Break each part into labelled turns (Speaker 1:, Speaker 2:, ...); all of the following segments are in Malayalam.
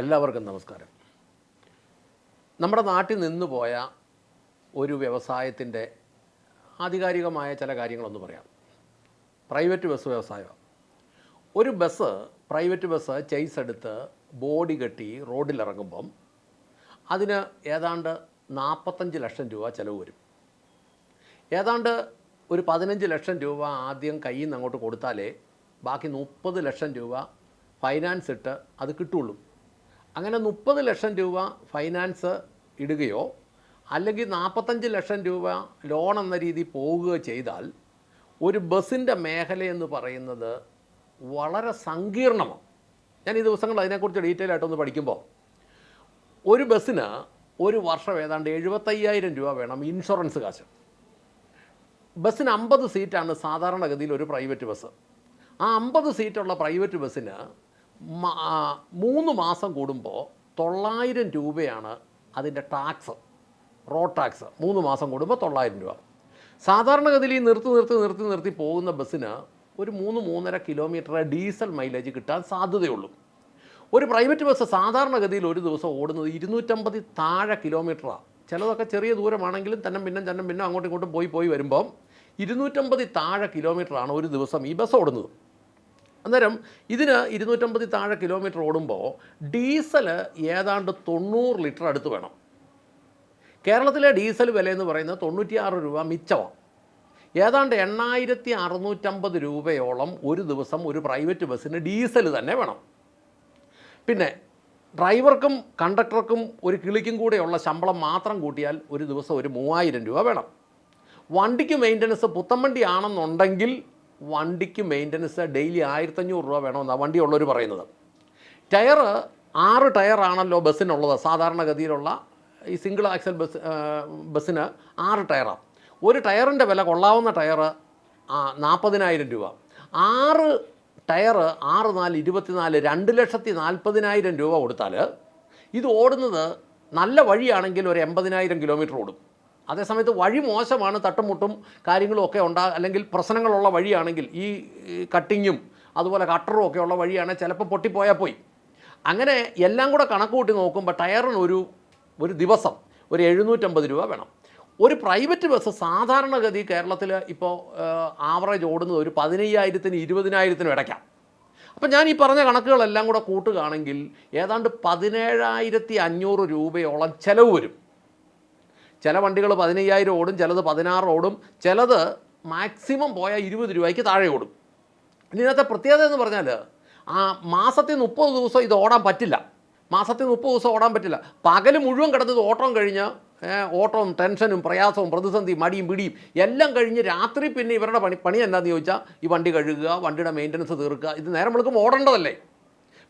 Speaker 1: എല്ലാവർക്കും നമസ്കാരം. നമ്മുടെ നാട്ടിൽ നിന്ന് പോയ ഒരു വ്യവസായത്തിന്റെ ആധികാരികമായ ചില കാര്യങ്ങളൊന്ന് പറയാം. പ്രൈവറ്റ് ബസ് വ്യവസായം. ഒരു ബസ് പ്രൈവറ്റ് ബസ് ചെയ്സ് എടുത്ത് ബോഡി കെട്ടി റോഡിലിറങ്ങുമ്പം അതിന് ഏതാണ്ട് നാൽപ്പത്തഞ്ച് ലക്ഷം രൂപ ചിലവ് വരും. ഏതാണ്ട് ഒരു പതിനഞ്ച് ലക്ഷം രൂപ ആദ്യം കയ്യിൽ നിന്ന് അങ്ങോട്ട് കൊടുത്താലേ ബാക്കി മുപ്പത് ലക്ഷം രൂപ ഫൈനാൻസ് ഇട്ട് അത് കിട്ടുള്ളൂ. അങ്ങനെ മുപ്പത് ലക്ഷം രൂപ ഫൈനാൻസ് ഇടുകയോ അല്ലെങ്കിൽ നാൽപ്പത്തഞ്ച് ലക്ഷം രൂപ ലോൺ എന്ന രീതി പോവുകയോ ചെയ്താൽ ഒരു ബസ്സിന്റെ മേഖല എന്ന് പറയുന്നത് വളരെ സങ്കീർണമാണ്. ഞാൻ ഈ ദിവസങ്ങൾ അതിനെക്കുറിച്ച് ഡീറ്റെയിൽ ആയിട്ടൊന്ന് പഠിക്കുമ്പോൾ ഒരു ബസ്സിന് ഒരു വർഷം ഏതാണ്ട് എഴുപത്തയ്യായിരം രൂപ വേണം ഇൻഷുറൻസ് കാശ്. ബസ്സിന് അമ്പത് സീറ്റാണ് സാധാരണഗതിയിൽ ഒരു പ്രൈവറ്റ് ബസ്. ആ അമ്പത് സീറ്റുള്ള പ്രൈവറ്റ് ബസ്സിന് മൂന്ന് മാസം കൂടുമ്പോൾ തൊള്ളായിരം രൂപയാണ് അതിന്റെ ടാക്സ് റോഡ് ടാക്സ്. മൂന്ന് മാസം കൂടുമ്പോൾ തൊള്ളായിരം രൂപ. സാധാരണഗതിയിൽ ഈ നിർത്തി നിർത്തി നിർത്തി നിർത്തി പോകുന്ന ബസ്സിന് ഒരു മൂന്ന് മൂന്നര കിലോമീറ്റർ ഡീസൽ മൈലേജ് കിട്ടാൻ സാധ്യതയുള്ളൂ. ഒരു പ്രൈവറ്റ് ബസ് സാധാരണഗതിയിൽ ഒരു ദിവസം ഓടുന്നത് ഇരുന്നൂറ്റമ്പത് താഴെ കിലോമീറ്ററാണ് ചിലതൊക്കെ ചെറിയ ദൂരമാണെങ്കിലും തന്നെ പിന്നെ തന്നെ പിന്നെ അങ്ങോട്ടും ഇങ്ങോട്ടും പോയി പോയി വരുമ്പം ഇരുന്നൂറ്റമ്പത് താഴെ കിലോമീറ്ററാണ് ഒരു ദിവസം ഈ ബസ് ഓടുന്നത്. അന്നേരം ഇതിന് ഇരുന്നൂറ്റമ്പത് താഴെ കിലോമീറ്റർ ഓടുമ്പോൾ ഡീസൽ ഏതാണ്ട് തൊണ്ണൂറ് ലിറ്റർ അടുത്ത് വേണം. കേരളത്തിലെ ഡീസൽ വില എന്ന് പറയുന്നത് തൊണ്ണൂറ്റിയാറ് രൂപ മിച്ചമാണ് ഏതാണ്ട് എണ്ണായിരത്തി അറുന്നൂറ്റമ്പത് രൂപയോളം ഒരു ദിവസം ഒരു പ്രൈവറ്റ് ബസ്സിന് ഡീസൽ തന്നെ വേണം. പിന്നെ ഡ്രൈവർക്കും കണ്ടക്ടർക്കും ഒരു കിളിക്കും കൂടെയുള്ള ശമ്പളം മാത്രം കൂട്ടിയാൽ ഒരു ദിവസം ഒരു മൂവായിരം രൂപ വേണം. വണ്ടിക്ക് മെയിന്റനൻസ് പുത്തൻവണ്ടി ആണെന്നുണ്ടെങ്കിൽ വണ്ടിക്ക് മെയിന്റനൻസ് ഡെയിലി ആയിരത്തഞ്ഞൂറ് രൂപ വേണമെന്നാണ് വണ്ടിയുള്ളവർ പറയുന്നത്. ടയർ ആറ് ടയറാണല്ലോ ബസ്സിനുള്ളത് സാധാരണഗതിയിലുള്ള ഈ സിംഗിൾ ആക്സൽ ബസ് ബസ്സിന് ആറ് ടയറാണ് ഒരു ടയറിന്റെ വില കൊള്ളാവുന്ന ടയർ നാൽപ്പതിനായിരം രൂപ. ആറ് ടയർ ആറ് നാല് ഇരുപത്തിനാല് രണ്ട് ലക്ഷത്തി നാൽപ്പതിനായിരം രൂപ കൊടുത്താൽ ഇത് ഓടുന്നത് നല്ല വഴിയാണെങ്കിൽ ഒരു എൺപതിനായിരം കിലോമീറ്റർ ഓടും. അതേസമയത്ത് വഴി മോശമാണ് തട്ടുമുട്ടും കാര്യങ്ങളും ഒക്കെ ഉണ്ടാ അല്ലെങ്കിൽ പ്രശ്നങ്ങളുള്ള വഴിയാണെങ്കിൽ ഈ കട്ടിങ്ങും അതുപോലെ കട്ടറും ഒക്കെ ഉള്ള വഴിയാണെങ്കിൽ ചിലപ്പോൾ പൊട്ടിപ്പോയാൽ പോയി. അങ്ങനെ എല്ലാം കൂടെ കണക്ക് കൂട്ടി നോക്കുമ്പോൾ ടയറിന് ഒരു ഒരു ദിവസം ഒരു എഴുന്നൂറ്റമ്പത് രൂപ വേണം. ഒരു പ്രൈവറ്റ് ബസ് സാധാരണഗതി കേരളത്തിൽ ഇപ്പോൾ ആവറേജ് ഓടുന്നത് ഒരു പതിനയ്യായിരത്തിന് ഇരുപതിനായിരത്തിനും ഇടയ്ക്കാം. അപ്പം ഞാൻ ഈ പറഞ്ഞ കണക്കുകളെല്ലാം കൂടെ കൂട്ടുകയാണെങ്കിൽ ഏതാണ്ട് പതിനേഴായിരത്തി അഞ്ഞൂറ് രൂപയോളം ചിലവ് വരും. ചില വണ്ടികൾ പതിനയ്യായിരം ഓടും ചിലത് പതിനാറ് ഓടും ചിലത് മാക്സിമം പോയാൽ ഇരുപത് രൂപയ്ക്ക് താഴെ ഓടും. ഇതിനകത്തെ പ്രത്യേകത എന്ന് പറഞ്ഞാൽ ആ മാസത്തിൽ മുപ്പത് ദിവസം ഇത് ഓടാൻ പറ്റില്ല. മാസത്തിൽ മുപ്പത് ദിവസം ഓടാൻ പറ്റില്ല. പകൽ മുഴുവൻ കിടന്നത് ഓട്ടം കഴിഞ്ഞ് ഓട്ടവും ടെൻഷനും പ്രയാസവും പ്രതിസന്ധി മടിയും പിടിയും എല്ലാം കഴിഞ്ഞ് രാത്രി പിന്നെ ഇവരുടെ പണി പണി എന്താണെന്ന് ചോദിച്ചാൽ ഈ വണ്ടി കഴുകുക വണ്ടിയുടെ മെയിന്റനൻസ് തീർക്കുക. ഇത് നേരം വെളുക്കും ഓടേണ്ടതല്ലേ?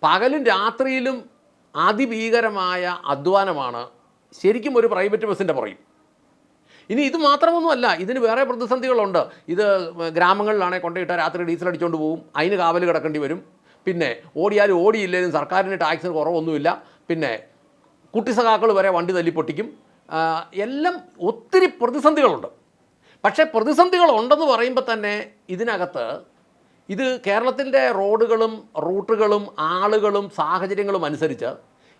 Speaker 1: പകലും രാത്രിയിലും അതിഭീകരമായ അധ്വാനമാണ് ശരിക്കും ഒരു പ്രൈവറ്റ് ബസ്സിന്റെ പുറയും ഇനി ഇത് മാത്രമൊന്നുമല്ല ഇതിന് വേറെ പ്രതിസന്ധികളുണ്ട്. ഇത് ഗ്രാമങ്ങളിലാണെങ്കിൽ കൊണ്ടുപോയിട്ട് രാത്രി ഡീസൽ അടിച്ചുകൊണ്ട് പോകും അതിന് കാവൽ കിടക്കേണ്ടി വരും. പിന്നെ ഓടിയാലും ഓടിയില്ലെങ്കിലും സർക്കാരിന് ടാക്സിന് കുറവൊന്നുമില്ല. പിന്നെ കുട്ടിസഖാക്കൾ വരെ വണ്ടി തല്ലിപ്പൊട്ടിക്കും എല്ലാം ഒത്തിരി പ്രതിസന്ധികളുണ്ട്. പക്ഷേ പ്രതിസന്ധികളുണ്ടെന്ന് പറയുമ്പോൾ തന്നെ ഇതിനകത്ത് ഇത് കേരളത്തിന്റെ റോഡുകളും റൂട്ടുകളും ആളുകളും സാഹചര്യങ്ങളും അനുസരിച്ച്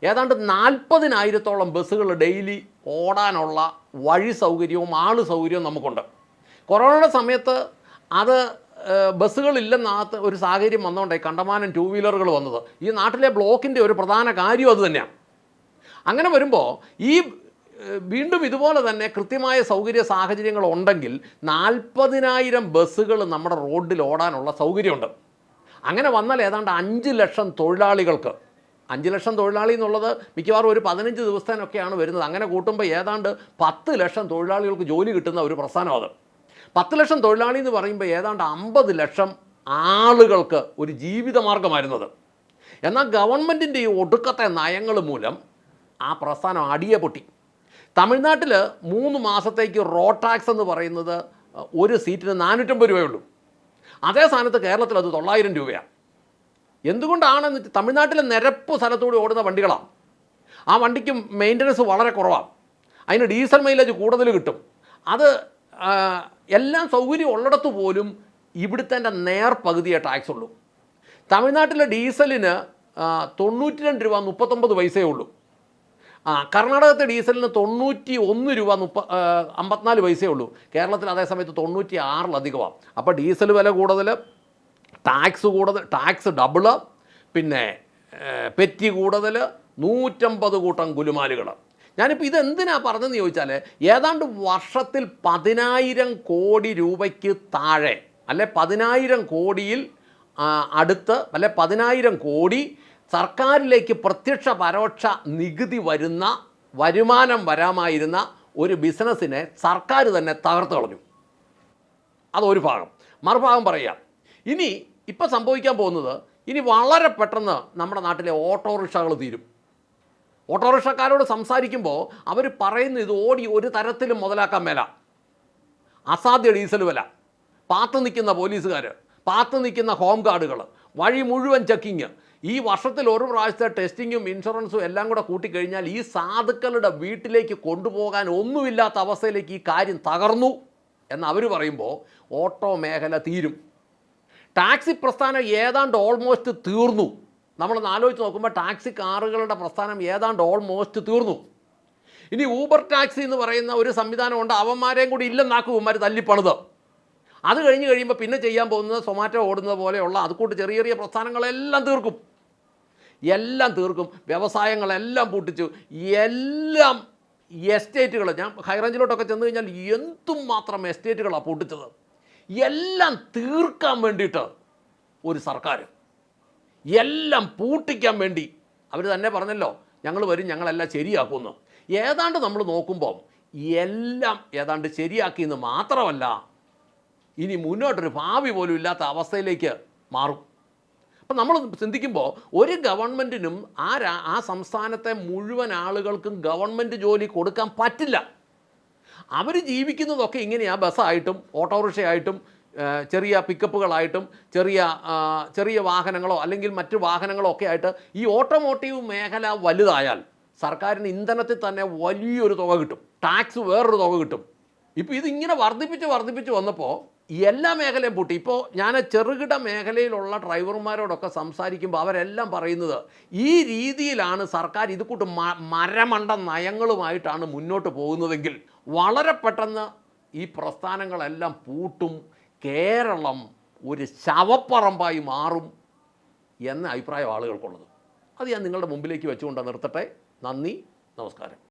Speaker 1: ഏതാണ്ട് നാൽപ്പതിനായിരത്തോളം ബസ്സുകൾ ഡെയിലി ഓടാനുള്ള വഴി സൗകര്യവും ആൾ സൗകര്യവും നമുക്കുണ്ട്. കൊറോണയുടെ സമയത്ത് അത് ബസ്സുകളില്ലെന്നാത്ത ഒരു സാഹചര്യം വന്നുകൊണ്ടേ കണ്ടമാനം ടൂ വീലറുകൾ വന്നത്. ഈ നാട്ടിലെ ബ്ലോക്കിന്റെ ഒരു പ്രധാന കാര്യം അത് തന്നെയാണ്. അങ്ങനെ വരുമ്പോൾ ഈ വീണ്ടും ഇതുപോലെ തന്നെ കൃത്യമായ സൗകര്യ സാഹചര്യങ്ങൾ ഉണ്ടെങ്കിൽ നാൽപ്പതിനായിരം ബസ്സുകൾ നമ്മുടെ റോഡിൽ ഓടാനുള്ള സൗകര്യമുണ്ട്. അങ്ങനെ വന്നാൽ ഏതാണ്ട് അഞ്ച് ലക്ഷം തൊഴിലാളികൾക്ക് അഞ്ച് ലക്ഷം തൊഴിലാളി എന്നുള്ളത് മിക്കവാറും ഒരു പതിനഞ്ച് ദിവസത്തിനൊക്കെയാണ് വരുന്നത്. അങ്ങനെ കൂട്ടുമ്പോൾ ഏതാണ്ട് പത്ത് ലക്ഷം തൊഴിലാളികൾക്ക് ജോലി കിട്ടുന്ന ഒരു പ്രസ്ഥാനം അത്. പത്ത് ലക്ഷം തൊഴിലാളി എന്ന് പറയുമ്പോൾ ഏതാണ്ട് അമ്പത് ലക്ഷം ആളുകൾക്ക് ഒരു ജീവിതമാർഗമായിരുന്നത്. എന്നാൽ ഗവൺമെന്റിന്റെ ഈ ഒടുക്കത്തെ നയങ്ങൾ മൂലം ആ പ്രസ്ഥാനം അടിയെ പൊട്ടി. തമിഴ്നാട്ടിൽ മൂന്ന് മാസത്തേക്ക് റോഡ് ടാക്സ് എന്ന് പറയുന്നത് ഒരു സീറ്റിന് നാനൂറ്റമ്പത് രൂപയുള്ളൂ അതേ സ്ഥാനത്ത് കേരളത്തിൽ അത് തൊള്ളായിരം രൂപയാണ് എന്തുകൊണ്ടാണെന്ന് തമിഴ്നാട്ടിലെ നിരപ്പ് സ്ഥലത്തൂടെ ഓടുന്ന വണ്ടികളാണ് ആ വണ്ടിക്ക് മെയിന്റനൻസ് വളരെ കുറവാണ് അതിന് ഡീസൽ മൈലേജ് കൂടുതൽ കിട്ടും. അത് എല്ലാം സൗകര്യം ഉള്ളിടത്ത് പോലും ഇവിടുത്തെ നേർ പകുതിയെ ടാക്സ് ഉള്ളൂ. തമിഴ്നാട്ടിലെ ഡീസലിന് തൊണ്ണൂറ്റി രണ്ട് രൂപ മുപ്പത്തൊമ്പത് പൈസയേ ഉള്ളൂ. ആ കർണാടകത്തെ ഡീസലിന് തൊണ്ണൂറ്റി ഒന്ന് രൂപ മുപ്പ അമ്പത്തിനാല് പൈസയേ ഉള്ളൂ. കേരളത്തിൽ അതേസമയത്ത് തൊണ്ണൂറ്റി ആറിലധികമാണ് അപ്പോൾ ഡീസൽ വില കൂടുതൽ ടാക്സ് കൂടുതൽ ടാക്സ് ഡബിൾ പിന്നെ പെറ്റി കൂടുതൽ നൂറ്റമ്പത് കൂട്ടം ഗുലുമാലുകൾ. ഞാനിപ്പോൾ ഇതെന്തിനാണ് പറഞ്ഞതെന്ന് ചോദിച്ചാൽ ഏതാണ്ട് വർഷത്തിൽ പതിനായിരം കോടി രൂപയ്ക്ക് താഴെ അല്ലെ പതിനായിരം കോടിയിൽ അടുത്ത് അല്ലെ പതിനായിരം കോടി സർക്കാരിലേക്ക് പ്രത്യക്ഷ പരോക്ഷ നികുതി വരുന്ന വരുമാനം വരാമായിരുന്ന ഒരു ബിസിനസ്സിനെ സർക്കാർ തന്നെ തകർത്ത് കളഞ്ഞു. അതൊരു ഭാഗം. മറുഭാഗം പറയുക ഇനി ഇപ്പം സംഭവിക്കാൻ പോകുന്നത് ഇനി വളരെ പെട്ടെന്ന് നമ്മുടെ നാട്ടിലെ ഓട്ടോറിക്ഷകൾ തീരും. ഓട്ടോറിക്ഷക്കാരോട് സംസാരിക്കുമ്പോൾ അവർ പറയുന്ന ഇത് ഓടി ഒരു തരത്തിലും മുതലാക്കാൻ മേല. അസാധ്യ ഡീസൽ വില. പാത്ത് നിൽക്കുന്ന പോലീസുകാർ പാത്ത് നിൽക്കുന്ന ഹോം ഗാർഡുകൾ വഴി മുഴുവൻ ചെക്കിങ്. ഈ വർഷത്തിൽ ഒരു പ്രാവശ്യത്തെ ടെസ്റ്റിങ്ങും ഇൻഷുറൻസും എല്ലാം കൂടെ കൂട്ടിക്കഴിഞ്ഞാൽ ഈ സാധുക്കളുടെ വീട്ടിലേക്ക് കൊണ്ടുപോകാൻ ഒന്നുമില്ലാത്ത അവസ്ഥയിലേക്ക് ഈ കാര്യം തകർന്നു എന്ന് അവർ പറയുമ്പോൾ ഓട്ടോ മേഖല തീരും. ടാക്സി പ്രസ്ഥാനം ഏതാണ്ട് ഓൾമോസ്റ്റ് തീർന്നു. നമ്മൾ ആലോചിച്ച് നോക്കുമ്പോൾ ടാക്സി കാറുകളുടെ പ്രസ്ഥാനം ഏതാണ്ട് ഓൾമോസ്റ്റ് തീർന്നു. ഇനി ഊബർ ടാക്സി എന്ന് പറയുന്ന ഒരു സംവിധാനമുണ്ട് അവന്മാരെയും കൂടി ഇല്ലെന്നാക്കും ഇവന്മാർ തല്ലിപ്പണിത്. അത് കഴിഞ്ഞ് കഴിയുമ്പോൾ പിന്നെ ചെയ്യാൻ പോകുന്നത് സൊമാറ്റോ ഓടുന്നത് പോലെയുള്ള അതുകൂട്ട് ചെറിയ ചെറിയ പ്രസ്ഥാനങ്ങളെല്ലാം തീർക്കും. എല്ലാം തീർക്കും. വ്യവസായങ്ങളെല്ലാം പൂട്ടിച്ചു. എല്ലാം എസ്റ്റേറ്റുകൾ ഞാൻ ഹൈറേഞ്ചിലോട്ടൊക്കെ ചെന്ന് കഴിഞ്ഞാൽ എന്തും മാത്രം എസ്റ്റേറ്റുകളാണ് പൂട്ടിച്ചത്? എല്ലാം തീർക്കാൻ വേണ്ടിയിട്ട് ഒരു സർക്കാർ എല്ലാം പൂട്ടിക്കാൻ വേണ്ടി. അവർ തന്നെ പറഞ്ഞല്ലോ ഞങ്ങൾ വരും ഞങ്ങളെല്ലാം ശരിയാക്കുമെന്ന്. ഏതാണ്ട് നമ്മൾ നോക്കുമ്പം എല്ലാം ഏതാണ്ട് ശരിയാക്കിയെന്ന് മാത്രമല്ല ഇനി മുന്നോട്ടൊരു ഭാവി പോലും ഇല്ലാത്ത അവസ്ഥയിലേക്ക് മാറും. അപ്പം നമ്മൾ ചിന്തിക്കുമ്പോൾ ഒരു ഗവൺമെന്റിനും ആ ആ സംസ്ഥാനത്തെ മുഴുവൻ ആളുകൾക്കും ഗവൺമെന്റ് ജോലി കൊടുക്കാൻ പറ്റില്ല. അവർ ജീവിക്കുന്നതൊക്കെ ഇങ്ങനെയാണ് ബസ്സായിട്ടും ഓട്ടോറിക്ഷയായിട്ടും ചെറിയ പിക്കപ്പുകളായിട്ടും ചെറിയ ചെറിയ വാഹനങ്ങളോ അല്ലെങ്കിൽ മറ്റ് വാഹനങ്ങളോ ഒക്കെ ആയിട്ട് ഈ ഓട്ടോമോട്ടീവ് മേഖല വലുതായാൽ സർക്കാരിന് ഇന്ധനത്തിൽ തന്നെ വലിയൊരു തുക കിട്ടും. ടാക്സ് വേറൊരു തുക കിട്ടും. ഇപ്പോൾ ഇതിങ്ങനെ വർദ്ധിപ്പിച്ച് വർദ്ധിപ്പിച്ച് വന്നപ്പോൾ എല്ലാ മേഖലയും പൂട്ടി. ഇപ്പോൾ ഞാൻ ചെറുകിട മേഖലയിലുള്ള ഡ്രൈവർമാരോടൊക്കെ സംസാരിക്കുമ്പോൾ അവരെല്ലാം പറയുന്നത് ഈ രീതിയിലാണ് സർക്കാർ ഇത് കൂട്ട് മരമണ്ട നയങ്ങളുമായിട്ടാണ് മുന്നോട്ട് പോകുന്നതെങ്കിൽ വളരെ പെട്ടെന്ന് ഈ പ്രസ്ഥാനങ്ങളെല്ലാം പൂട്ടും കേരളം ഒരു ശവപ്പറമ്പായി മാറും എന്ന അഭിപ്രായം ആളുകൾക്കുള്ളത്. അത് ഞാൻ നിങ്ങളുടെ മുമ്പിലേക്ക് വെച്ചുകൊണ്ട് നിർത്തട്ടെ. നന്ദി നമസ്കാരം.